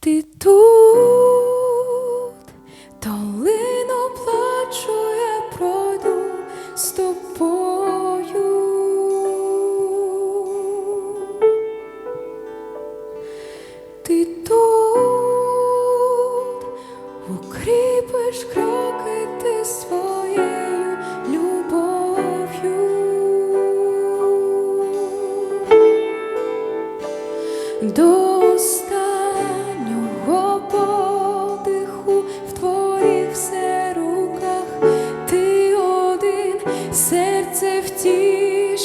Ти тут,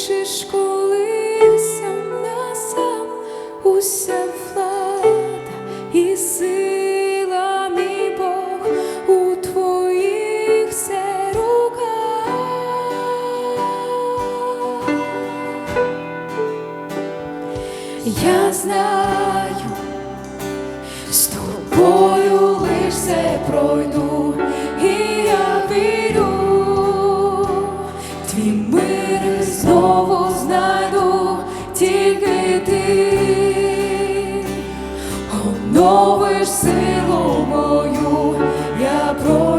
втішиш, коли сам на сам уся влада і сила, мій Бог у твоїх все руках. Я знаю, з тобою лиш все пройду, і я вірю, знову знайду, тільки ти. Оновиш силу мою, я пройду,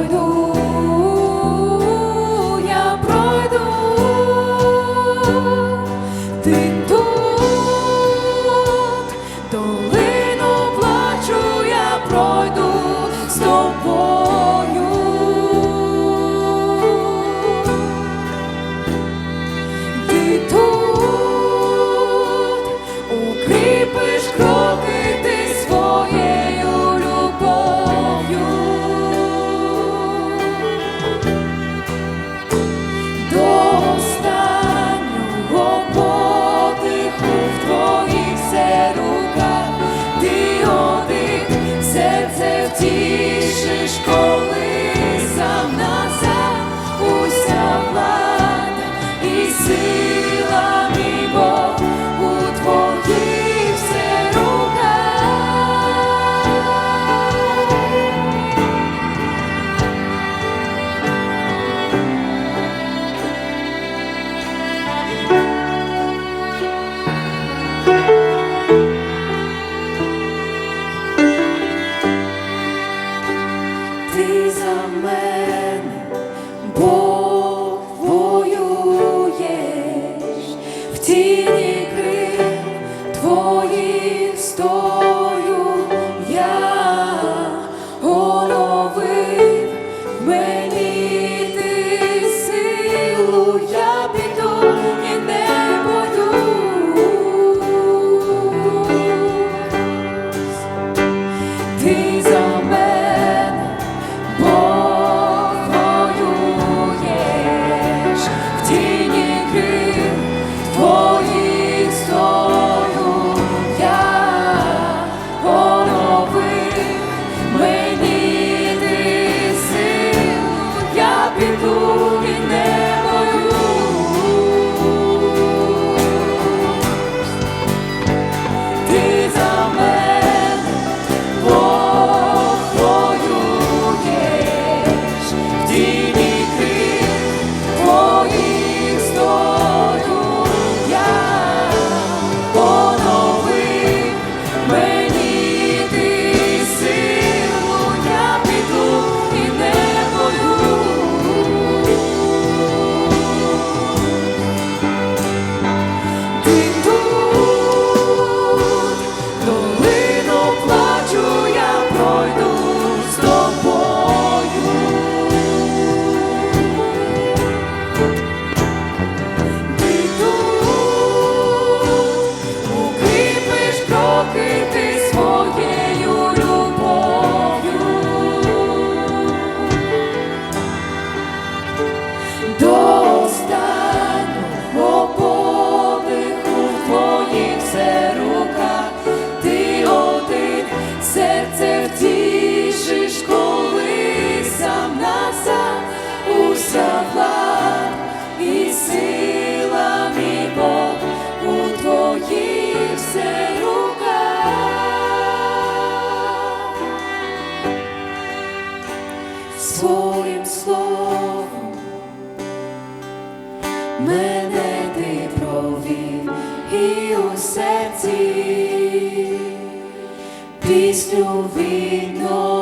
тіні крил твоїх стою я мені ти силу, я піду і не боюсь. До останнього подиху твоїх все руках. Ти один серце втішиш, коли сам уся влада і сила, мій Бог у твоїх все мене ти провів і у серці пісню відновив.